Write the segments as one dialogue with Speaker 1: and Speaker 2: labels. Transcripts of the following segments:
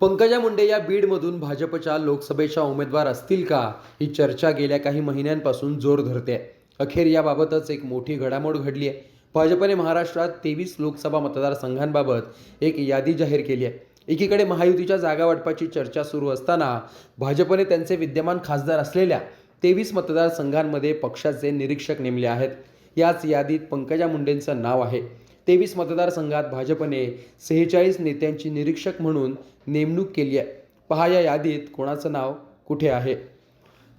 Speaker 1: पंकजा मुंडे या बीडमधून भाजपच्या लोकसभेच्या उमेदवार असतील का ही चर्चा गेल्या काही महिन्यांपासून जोर धरते. अखेर याबाबतच एक मोठी घडामोड घडली आहे. भाजपने महाराष्ट्रात तेवीस लोकसभा मतदारसंघांबाबत एक यादी जाहीर केली आहे. एकीकडे महायुतीच्या जागा वाटपाची चर्चा सुरू असताना भाजपने त्यांचे विद्यमान खासदार असलेल्या तेवीस मतदारसंघांमध्ये पक्षाचे निरीक्षक नेमले आहेत. याच यादीत पंकजा मुंडेंचं नाव आहे. तेवीस मतदारसंघात भाजपने सेहेचाळीस नेत्यांची निरीक्षक म्हणून नेमणूक केली आहे. पहा या यादीत कोणाचं नाव कुठे आहे?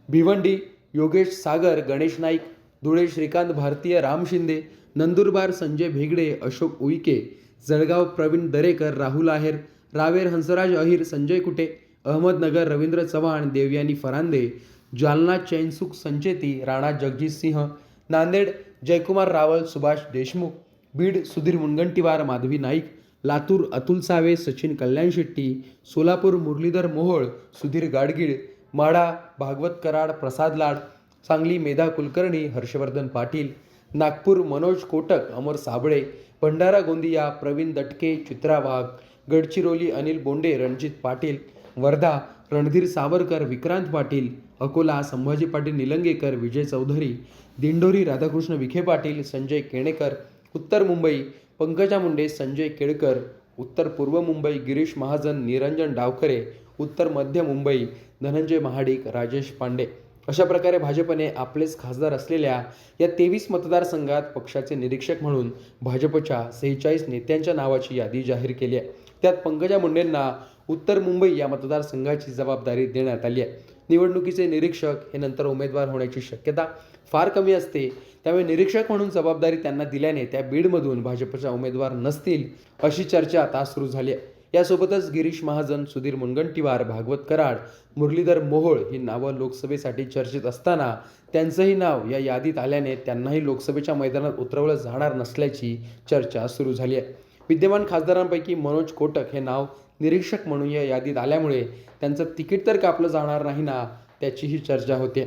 Speaker 1: भिवंडी योगेश सागर गणेश नाईक धुळे श्रीकांत भारतीय राम शिंदे नंदुरबार संजय भेगडे अशोक उईके जळगाव प्रवीण दरेकर राहुल आहेर रावेर हंसराज अहिर संजय कुटे अहमदनगर रवींद्र चव्हाण देवयानी फरांदे जालना चैनसुख संचेती राणा जगजित सिंह नांदेड जयकुमार रावल सुभाष देशमुख बीड सुधीर मुनगंटीवार माधवी नाईक लातूर अतुल सावे सचिन कल्याण शेट्टी सोलापूर मुरलीधर मोहोळ सुधीर गाडगीळ माडा भागवत कराड प्रसाद लाड सांगली मेधा कुलकर्णी हर्षवर्धन पाटील नागपूर मनोज कोटक अमर साबळे भंडारा गोंदिया प्रवीण दटके चित्रा वाघ गडचिरोली अनिल बोंडे रणजित पाटील वर्धा रणधीर सावरकर विक्रांत पाटील अकोला संभाजी पाटील निलंगेकर विजय चौधरी दिंडोरी राधाकृष्ण विखे पाटील संजय केणेकर उत्तर मुंबई पंकजा मुंडे संजय केळकर उत्तर पूर्व मुंबई गिरीश महाजन निरंजन डावखरे उत्तर मध्य मुंबई धनंजय महाडिक राजेश पांडे. अशा प्रकारे भाजपने आपलेच खासदार असलेल्या या तेवीस मतदारसंघात पक्षाचे निरीक्षक म्हणून भाजपच्या सेहेचाळीस नेत्यांच्या नावाची यादी जाहीर केली आहे. त्यात पंकजा मुंडेंना उत्तर मुंबई या मतदारसंघाची जबाबदारी देण्यात आली आहे. निवडणुकीचे निरीक्षक हे नंतर उमेदवार होण्याची शक्यता फार कमी असते. त्यामुळे निरीक्षक म्हणून जबाबदारी त्यांना दिल्याने त्या बीडमधून भाजपच्या उमेदवार नसतील अशी चर्चा आता सुरू झाली आहे. यासोबतच गिरीश महाजन सुधीर मुनगंटीवार भागवत कराड मुरलीधर मोहोळ ही नावं लोकसभेसाठी चर्चेत असताना त्यांचंही नाव या यादीत आल्याने त्यांनाही लोकसभेच्या मैदानात उतरवलं जाणार नसल्याची चर्चा सुरू झाली आहे. विद्यमान खासदारांपैकी मनोज कोटक हे नाव निरीक्षक म्हणून या यादीत आल्यामुळे त्यांचं तिकीट तर कापलं जाणार नाही ना त्याचीही चर्चा होते.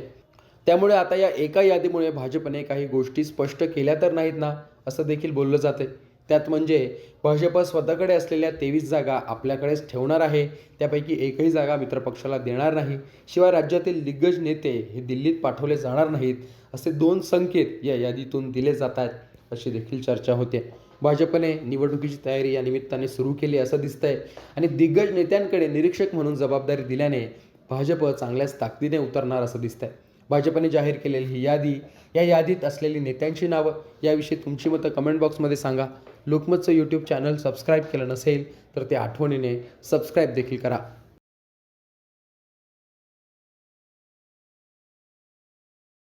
Speaker 1: त्यामुळे आता या एका यादीमुळे भाजपने काही गोष्टी स्पष्ट केल्या तर नाहीत ना असं देखील बोललं जाते त्यात म्हणजे भाजप स्वतःकडे असलेल्या तेवीस जागा आपल्याकडेच ठेवणार आहे त्यापैकी एकही जागा मित्रपक्षाला देणार नाही. शिवाय राज्यातील दिग्गज नेते हे दिल्लीत पाठवले जाणार नाहीत असे दोन संकेत या यादीतून दिले जात आहेत. अशी देखील चर्चा होते. भाजपने निवडणुकीची तयारी या निमित्ताने सुरू केली असं दिसतंय. आणि दिग्गज नेत्यांकडे निरीक्षक म्हणून जबाबदारी दिल्याने भाजप चांगल्याच ताकदीने उतरणार असं दिसतंय. भाजपने जाहीर केलेली ही यादी या यादीत असलेली नेत्यांची नावं याविषयी तुमची मतं कमेंट बॉक्समध्ये सांगा. लोकमतचं यूट्यूब चॅनल सबस्क्राईब केलं नसेल तर ते आठवणीने सबस्क्राईब देखील करा.